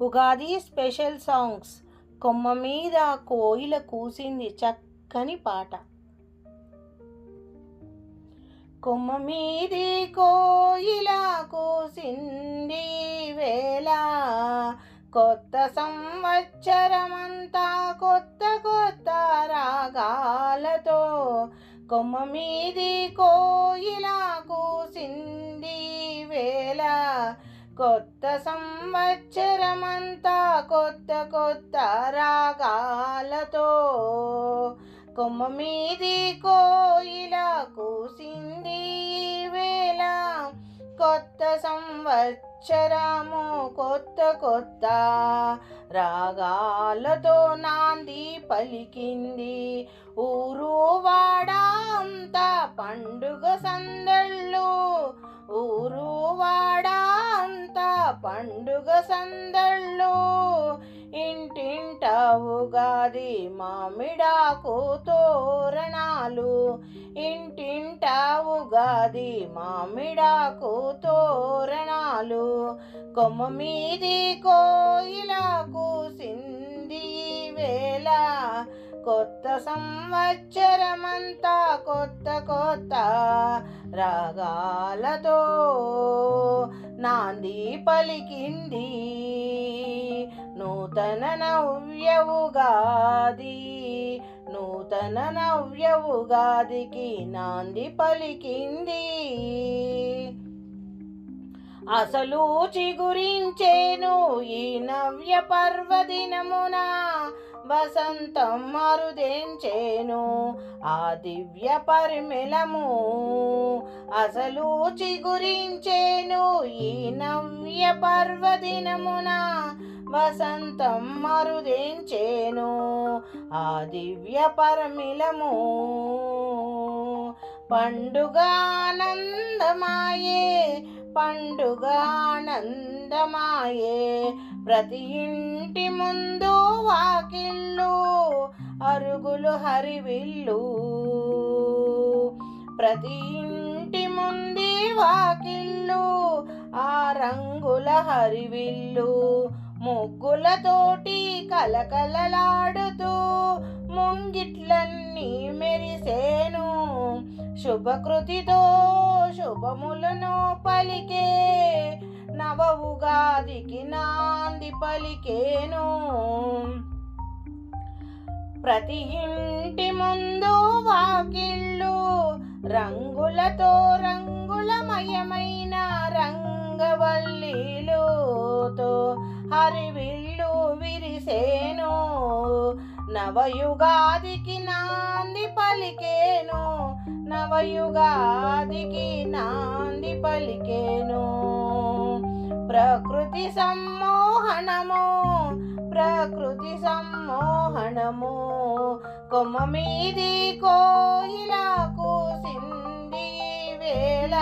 Ugadi special songs కొమ్మ మీద కోయిల కూసింది చక్కని పాట. కొమ్మ మీది కోయిల కూసింది వేళ. కొత్త సంవత్సరమంతా కొత్త కొత్త రాగాలతో కొమ్మ మీది కోయిల కొత్త సంవత్సరమంతా కొత్త కొత్త రాగాలతో కొమ్మ మీది కోయిల కూసింది వేళ. కొత్త సంవత్సరము కొత్త కొత్త రాగాలతో నాంది పలికింది. ఊరు వాడ అంతా పండుగ సందళ్ళు పండుగ సందళ్ళు ఇంటింట ఉగాది మామిడాకు తోరణాలు ఇంటింట ఉగాది మామిడాకు తోరణాలు. కొమ్మ మీది కోయిల కూసింది వేళ కొత్త సంవత్సరమంతా కొత్త కొత్త రాగాలతో. నాంది పలికింది. నూతన నవ్యవుగాది నూతన నవ్య ఉగాదికి నాంది పలికింది. అసలు చిగురించేను ఈ నవ్య పర్వదినమున వసంతం మరుదేంచేను ఆ దివ్య పరిమిళము అసలు చిగురించేను. ఈ నవ్య పర్వదినమున వసంతం మరుదేంచేను ఆ దివ్య పరిమళము. పండుగ ఆనందమాయే పండుగ ఆనందమాయే ప్రతి ఇంటి ముందు వాకిళ్ళు అరుగులు హరివిల్లు ప్రతి ఇంటి ముందు వాకిళ్ళు ఆ రంగుల హరివిల్లు ముగ్గులతోటి కలకలలాడుతూ ముంగిట్లన్నీ మెరిసేను. శుభకృతితో శుభములను పలికే నవ ఉగాదికి నాంది పలికేను. ప్రతి ఇంటి ముందు వాకిళ్ళు రంగులతో రంగులమయమైన రంగవల్లిలోతో హరివిల్లు విరిసేను. నవయుగాదికి నాంది పలికేను నవయుగాదికి నాంది పలికేను. ప్రకృతి సమ్మోహనము ప్రకృతి సమ్మోహనము కొమ్మ మీది కోయిల కూసింది వేళ.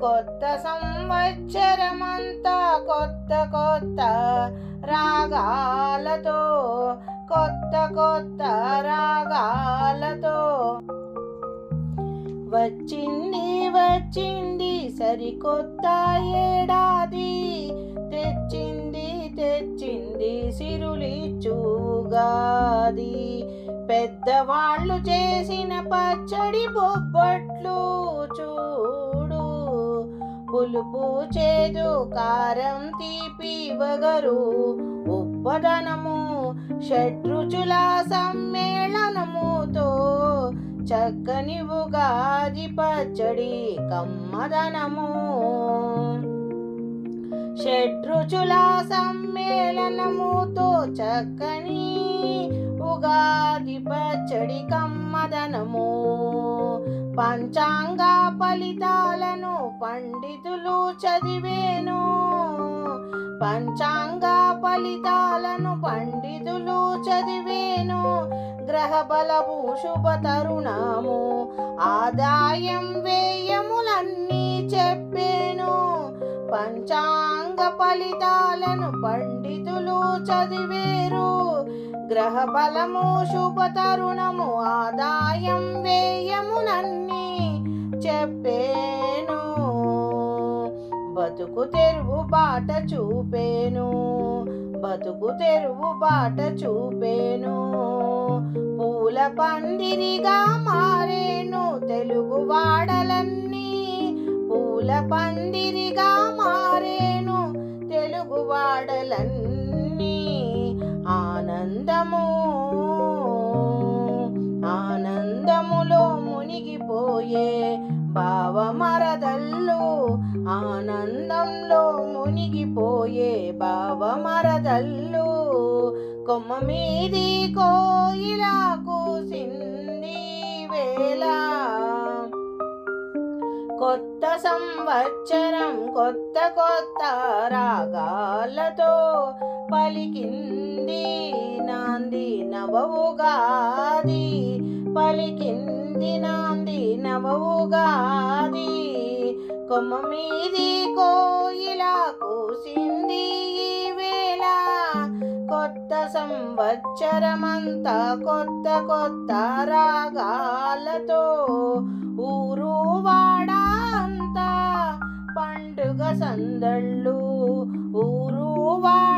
కొత్త సంవత్సరమంతా కొత్త కొత్త రాగాలతో కొత్త కొత్త రాగాలతో. వచ్చింది వచ్చింది సరికొత్త ఏడాది. తెచ్చింది తెచ్చింది సిరులిచ్చుగాది. పెద్దవాళ్ళు చేసిన పచ్చడి బొబ్బట్లు చూడు. పులుపు చేదు కారం తీపి వగరు. ఉప్పదనము షడ్రుచుల సమ్మేళనముతో చక్కని ఉగాది పచ్చడి కమ్మదనము. షడ్రుచుల సమ్మేళనముతో చక్కని ఉగాది పచ్చడి కమ్మదనము. పంచాంగ ఫలితాలను పండితులు చదివేను. పంచాంగ ఫలితాలను పండితులు చదివేను. గ్రహ బలము శుభ తరుణము ఆదాయం వ్యయములన్నీ చెప్పేను. పంచాంగ ఫలితాలను పండితులు చదివేరు. గ్రహ బలము శుభ తరుణము ఆదాయం వ్యయములన్నీ చెప్పేను. బతుకు తెరువు బాట చూపేను. బతుకు తెరువు బాట చూపేను. పూల పందిరిగా మారేను తెలుగు వాడలన్నీ. పూల పందిరిగా మారేను తెలుగు వాడలన్నీ. ఆనందము ఆనందములో మునిగిపోయే భావమరదల్లు ఆనందంలో మునిగిపోయే భావమరదల్లు కొమ్మ మీది కోయిలా కూసింది వేళ. కొత్త సంవత్సరం కొత్త కొత్త రాగాలతో పలికింది నాంది నవవుగాది పలికింది నాంది నవవుగాది కొమ్మ మీది కోయిలా కూసింది వేళ. కొత్త సంవత్సరమంతా కొత్త కొత్త రాగాలతో ఊరు వాడ అంతా. పండుగ సందళ్ళు ఊరు వాడ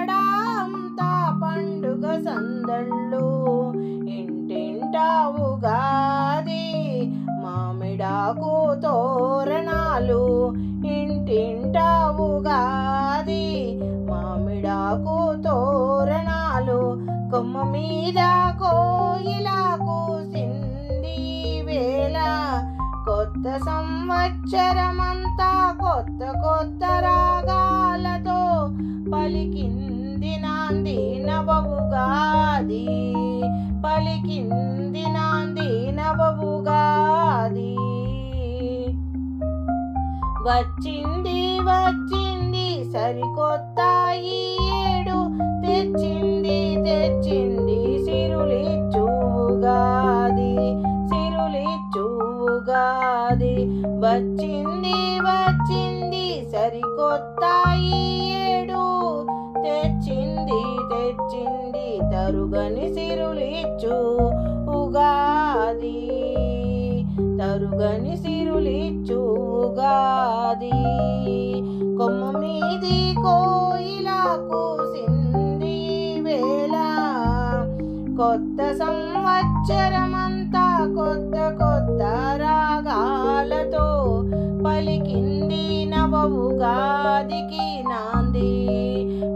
కొమ్మ మీద కోయిలా కూసింది వేళ. కొత్త సంవత్సరమంతా కొత్త కొత్త రాగాలతో పలికింది నాంది నవవుగాది. పలికింది నాంది నవవుగాది. వచ్చింది వచ్చింది సరికొత్త ఈ ఏడు తెచ్చింది తరుగని సిరులిచ్చు ఉగాది. తరుగని సిరులిచ్చు ఉగాది. కొమ్మ మీది కోయిలా కూసింది వేళ. కొత్త సంవత్సరమంతా కొత్త కొత్త రాగాలతో పలికింది నవవుగాదికి నాంది.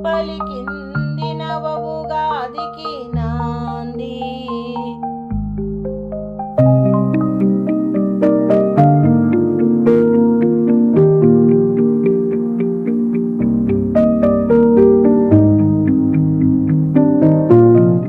పలికింది